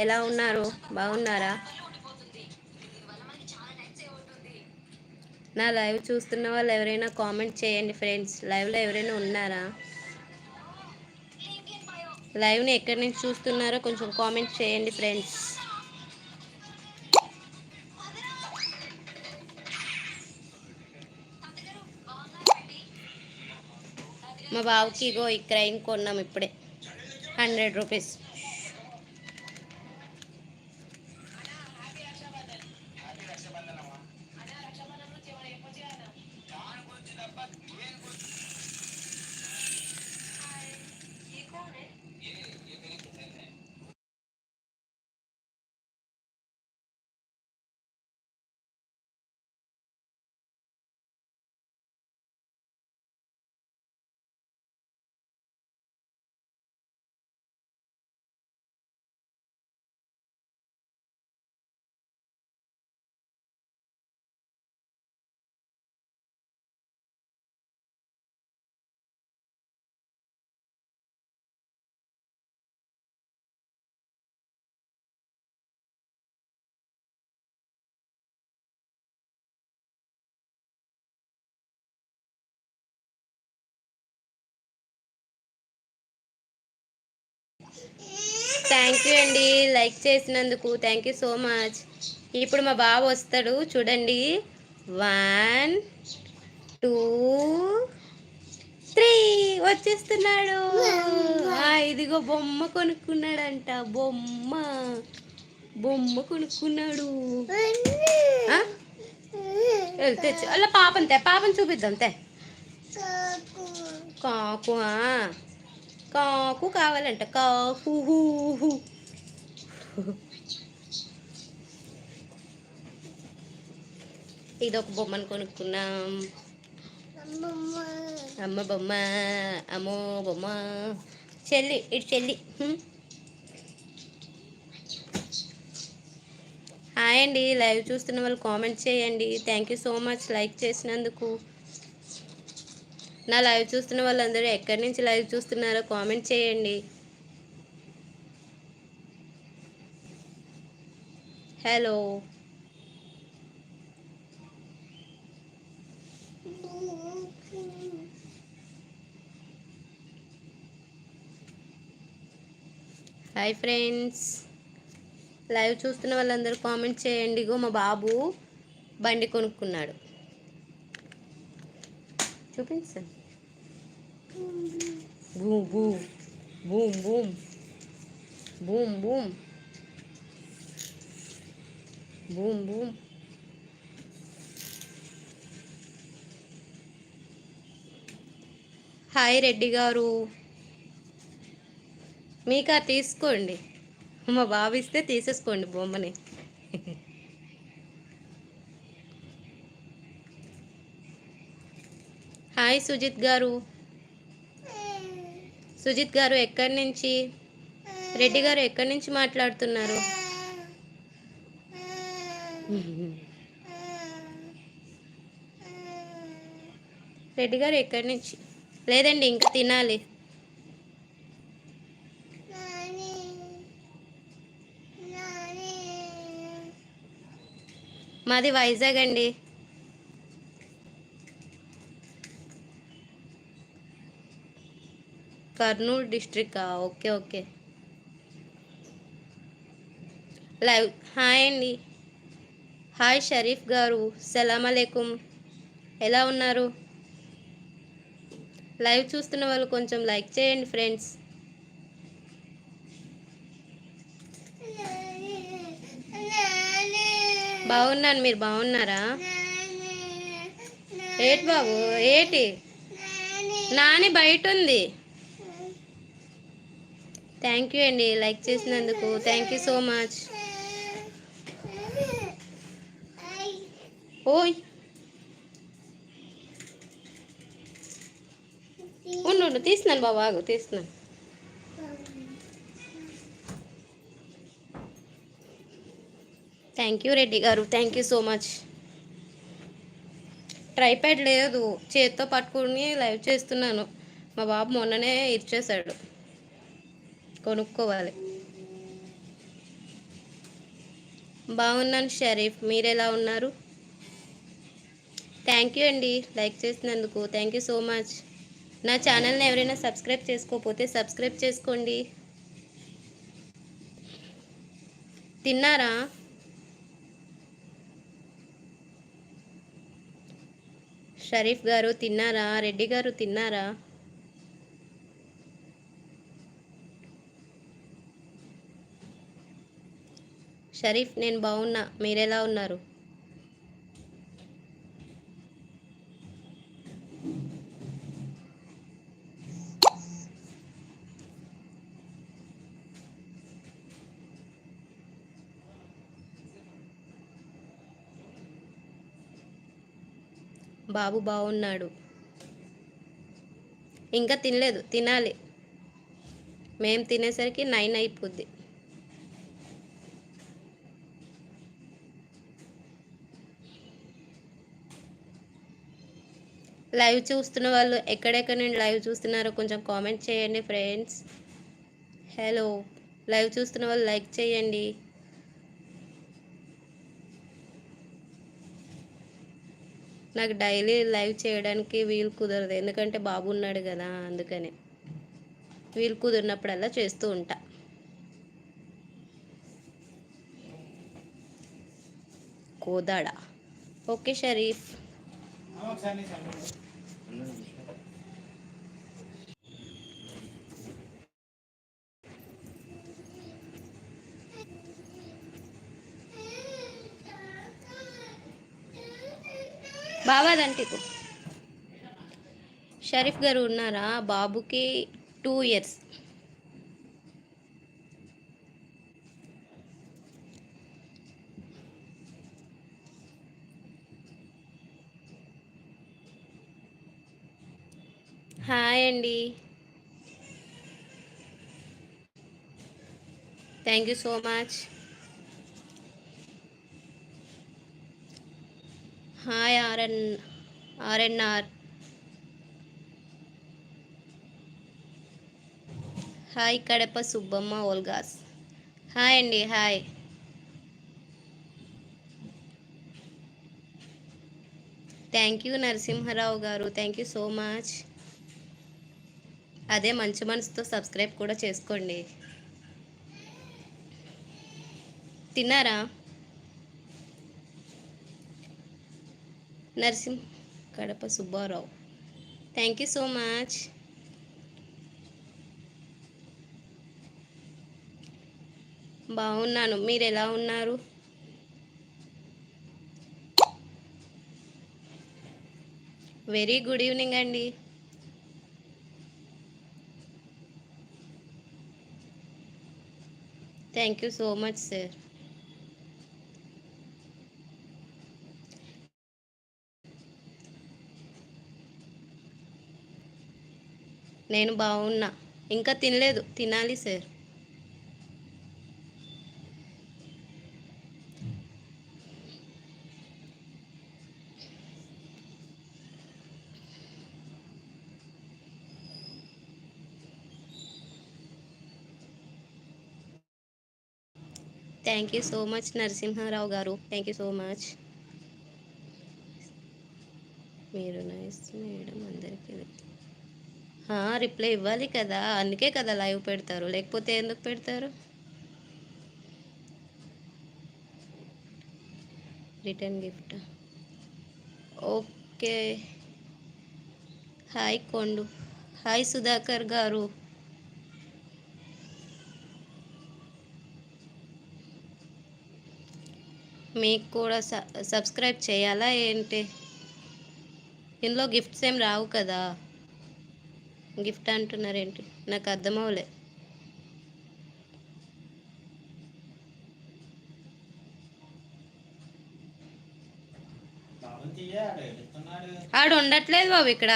ఎలా ఉన్నారు బాగున్నారా నా లైవ్ చూస్తున్న వాళ్ళు ఎవరైనా కామెంట్ చేయండి ఫ్రెండ్స్ లైవ్లో ఎవరైనా ఉన్నారా లైవ్ని ఎక్కడి నుంచి చూస్తున్నారో కొంచెం కామెంట్ చేయండి ఫ్రెండ్స్ మా బావకి ఇగో ఈ క్రైమ్ కొన్నాం ఇప్పుడే హండ్రెడ్ రూపీస్ థ్యాంక్ యూ అండి లైక్ చేసినందుకు థ్యాంక్ యూ సో మచ్ ఇప్పుడు మా బాబు వస్తాడు చూడండి వన్ టూ త్రీ వచ్చేస్తున్నాడు ఇదిగో బొమ్మ కొనుక్కున్నాడంట బొమ్మ బొమ్మ కొనుక్కున్నాడు తెచ్చు అలా పాపంతే పాపం చూపిద్దాం తే కాకు కాకు కావాలంట కాకు ఇది ఒక బొమ్మను కొనుక్కున్నాం అమ్మ బొమ్మ అమ్మో బొమ్మ చెల్లి ఇటు చెల్లి హాయ్ అండి లైవ్ చూస్తున్న వాళ్ళు కామెంట్ చేయండి thank you so much like చేసినందుకు నా లైవ్ చూస్తున్న వాళ్ళందరూ ఎక్కడి నుంచి లైవ్ చూస్తున్నారో కామెంట్ చేయండి హలో హాయ్ ఫ్రెండ్స్ లైవ్ చూస్తున్న వాళ్ళందరూ కామెంట్ చేయండి గో మా బాబు బండి కొనుక్కున్నాడు చూపించండి Boom, boom. Boom, boom. Boom, boom. Boom, boom. Hi Reddy గారు మీకా తీసుకోండి మా బావిస్తే తీసేసుకోండి బొమ్మని హాయ్ సుజిత్ గారు సుజిత్ గారు ఎక్కడి నుంచి రెడ్డి గారు ఎక్కడి నుంచి మాట్లాడుతున్నారు రెడ్డి గారు ఎక్కడి నుంచి లేదండి ఇంకా తినాలి మాది వైజాగ్ అండి కర్నూలు డిస్ట్రిక్టా ఓకే ఓకే లైవ్ హాయ్ అండి హాయ్ షరీఫ్ గారు సలాం అలైకుం ఎలా ఉన్నారు లైవ్ చూస్తున్న వాళ్ళు కొంచెం లైక్ చేయండి ఫ్రెండ్స్ బాగున్నాను మీరు బాగున్నారా ఏటి బాబు ఏటి నాని బయట ఉంది థ్యాంక్ యూ అండి లైక్ చేసినందుకు థ్యాంక్ యూ సో మచ్ ఓయ్ ఉండు ఉండు తీస్తున్నాను బాబా ఆగు తీస్తున్నాను థ్యాంక్ యూ రెడ్డి గారు thank you so much tripod లేదు చేత్తో పట్టుకుని లైవ్ చేస్తున్నాను మా బాబు మొన్ననే ఇచ్చేశాడు కొనుక్కోవాలి బాగున్నాను షరీఫ్ మీరు ఎలా ఉన్నారు థ్యాంక్ యూ అండి లైక్ చేసినందుకు థ్యాంక్ యూ సో మచ్ నా ఛానల్ని ఎవరైనా సబ్స్క్రైబ్ చేసుకోకపోతే సబ్స్క్రైబ్ చేసుకోండి తిన్నారా షరీఫ్ గారు తిన్నారా రెడ్డి గారు తిన్నారా షరీఫ్ నేను బాగున్నా మీరెలా ఉన్నారు బాబు బాగున్నాడు ఇంకా తినలేదు తినాలి మేము తినేసరికి నైన్ అయిపోద్ది లైవ్ చూస్తున్న వాళ్ళు ఎక్కడెక్కడ నుండి లైవ్ చూస్తున్నారో కొంచెం కామెంట్ చేయండి ఫ్రెండ్స్ హలో లైవ్ చూస్తున్న వాళ్ళు లైక్ చేయండి నాకు డైలీ లైవ్ చేయడానికి వీలు కుదరదు ఎందుకంటే బాబు ఉన్నాడు కదా అందుకని వీలు కుదిరినప్పుడల్లా చేస్తూ ఉంటా కోదాడా ఓకే షరీఫ్ బావాదంటికు షరీఫ్ గారు ఉన్నారా బాబుకి టూ ఇయర్స్ హాయ్ అండి thank you so much hi RN RNR hi Kadapa Subbamma Olga's hi అండి హాయ్ థ్యాంక్ యూ నరసింహారావు గారు థ్యాంక్ యూ సో మచ్ అదే మంచి మనసుతో సబ్స్క్రైబ్ కూడా చేసుకోండి తిన్నారా Narasimha Kadapa Subba Rao thank you so much బాగున్నాను మీరు ఎలా ఉన్నారు వెరీ గుడ్ ఈవినింగ్ అండి thank you so much sir నేను బాగున్నా ఇంకా తినలేదు తినాలి sir thank you so much Narasimha Rao గారు థ్యాంక్ యూ సో మచ్ మీరు నైస్ మేడం అందరికీ రిప్లై ఇవ్వాలి కదా అందుకే కదా లైవ్ పెడతారు లేకపోతే ఎందుకు పెడతారు రిటర్న్ గిఫ్ట్ ఓకే హాయ్ కొండు హాయ్ సుధాకర్ గారు మీకు కూడా సబ్స్క్రైబ్ చేయాలా ఏంటి ఇందులో గిఫ్ట్స్ ఏం రావు కదా గిఫ్ట్ అంటున్నారేంటి నాకు అర్థమవులే ఆడు ఉండట్లేదు బాబు ఇక్కడ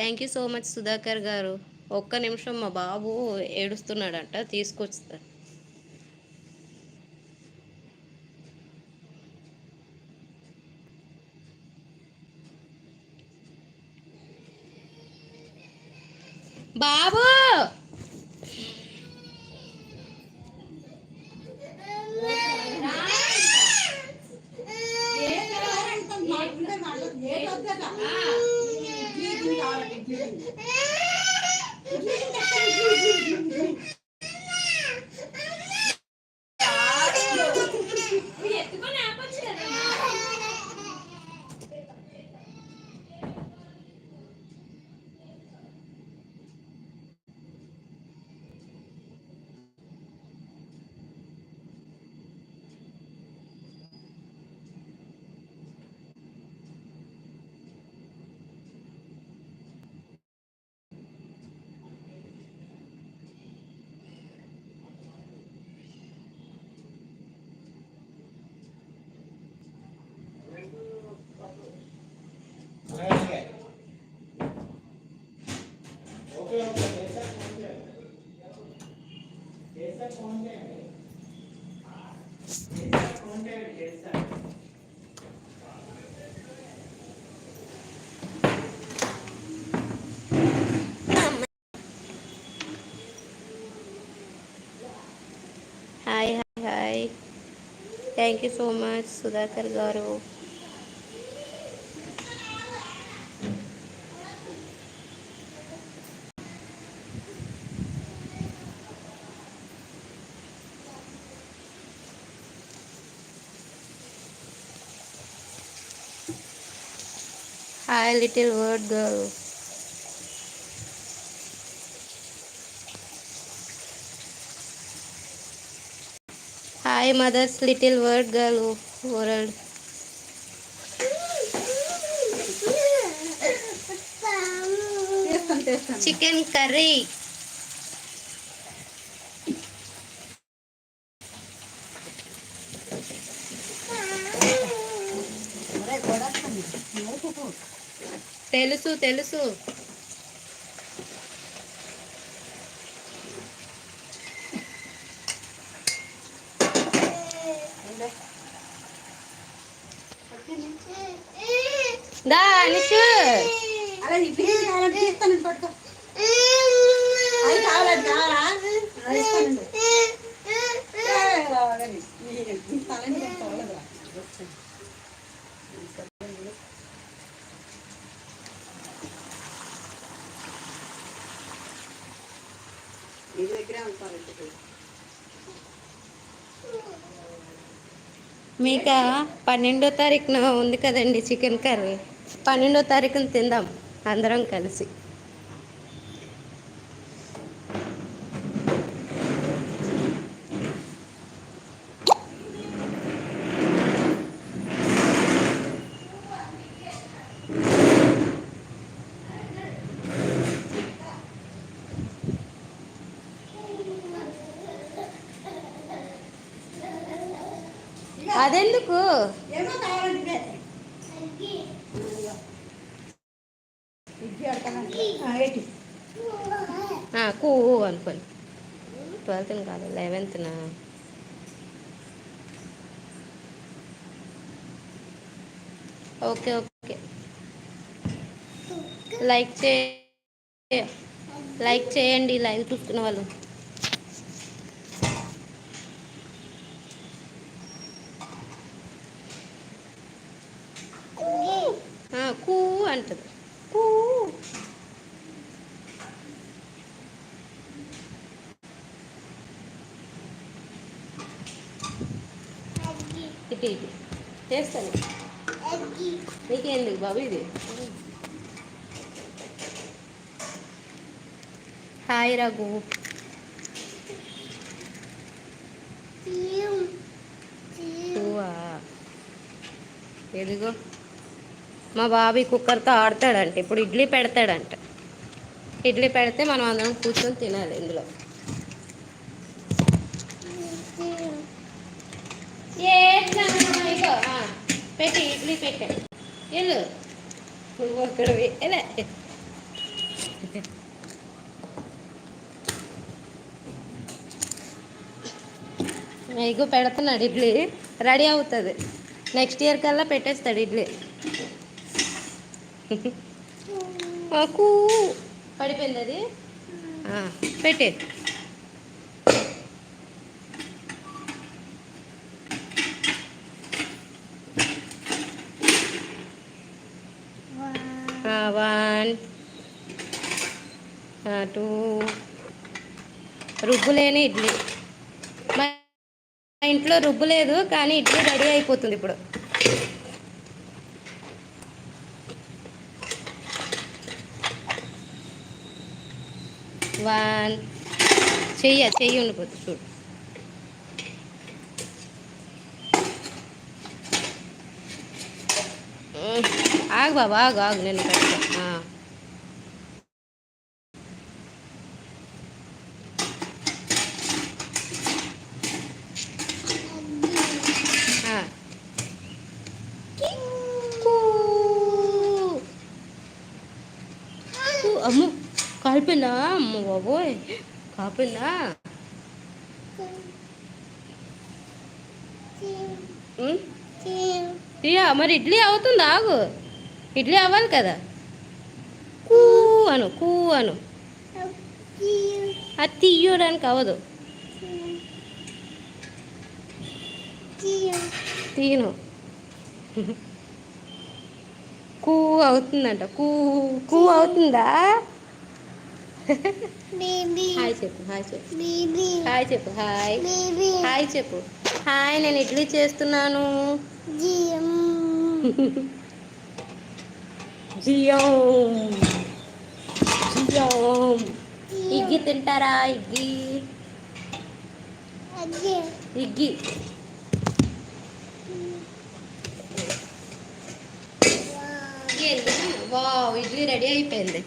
thank you so much Sudhakar గారు ఒక్క నిమిషం మా బాబు ఏడుస్తున్నాడంట తీసుకొచ్చుతాను బాబు Hi. Thank you so much, Sudhakar Garu. little word girl. Hi, mother's little word girl world. Chicken curry. తెలుసు తెలుసు దా నిషు మీక పన్నెండో తారీఖున ఉంది కదండి చికెన్ కర్రీ పన్నెండో తారీఖున తిందాం అందరం కలిసి అదెందుకు కూ అనుకోండి ట్వెల్త్ కాదు లెవెన్త్ నా ఓకే ఓకే లైక్ చే లైక్ చేయండి లైవ్ చూసుకున్న వాళ్ళు అంటది ఇటు ఇటు చేస్తాను నీకేంది బాబు ఇది హాయ్ రఘు ఎదుగో మా బాబీ కుక్కర్తో ఆడతాడంట ఇప్పుడు ఇడ్లీ పెడతాడంట ఇడ్లీ పెడితే మనం అందరం కూర్చొని తినాలి ఇందులో పెట్టి ఇడ్లీ పెట్టా ఇగో పెడుతున్నాడు ఇడ్లీ రెడీ అవుతుంది నెక్స్ట్ ఇయర్ కల్లా పెట్టేస్తాడు ఇడ్లీ ఆకు పడిపోయింది అది పెట్టే వన్ టూ లేని ఇడ్లీ మా ఇంట్లో రుబ్బు లేదు కానీ ఇడ్లీ రెడీ అయిపోతుంది ఇప్పుడు వన్ చెయ్య చెయ్యి ఉండిపోతుంది చూడు ఆగు బాబు ఆగు ఆగు నేను పెడతా కాలిపోయిందా అమ్మ బాబోయ్ కాపిందా తీయా మరి ఇడ్లీ అవుతుంది ఆగు ఇడ్లీ అవ్వాలి కదా కూ అను కూ అను అది తీయడానికి అవ్వదు తీను కూ అవుతుందంట కూ కూ అవుతుందా హాయ్ చెప్పు హాయ్ చెప్పు హాయ్ చెప్పు హాయ్ హాయ్ చెప్పు హాయ్ నేను ఇడ్లీ చేస్తున్నాను ఇగ్గి తింటారా ఇగ్గి ఇగ్గి వావ్ ఇడ్లీ రెడీ అయిపోయింది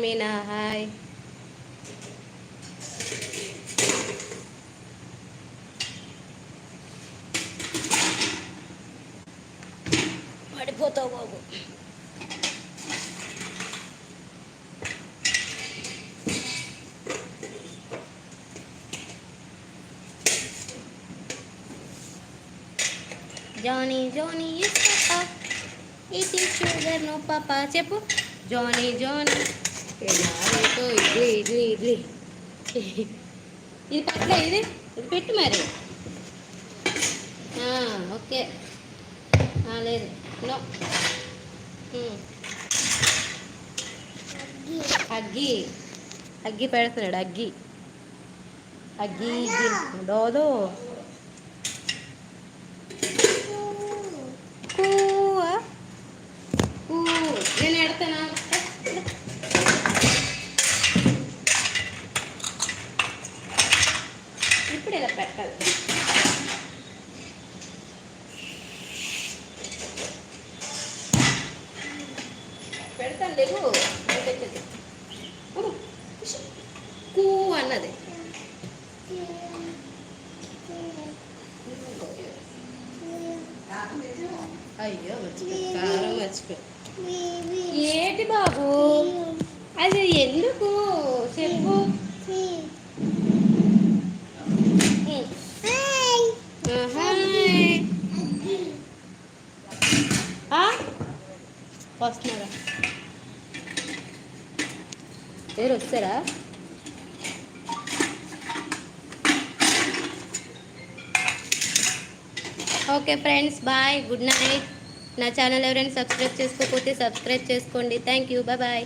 మీనా హాయ్ పడిపోతావు బాబు జానీ జానీ ఇస్ పాపా ఇది షుగర్ నో పాపా చెప్పు జానీ జానీ ఎవరైతే ఇడ్లీ ఇడ్లీ ఇడ్లీ ఇది పెట్టలే ఇది ఇది పెట్టు మరి ఓకే లేదు నో అగ్గి అగ్గి పెడుతున్నాడు అగ్గి అగ్గి డోదో ఇప్పుడు ఇలా పెట్టాలి పెడతాను లేవు కూ అన్నది వస్తున్నారా ఎవరు వస్తారా okay friends bye good night నా ఛానల్ ఎవరైనా సబ్స్క్రైబ్ చేసుకోకపోతే సబ్స్క్రైబ్ చేసుకోండి థ్యాంక్ యూ బాయ్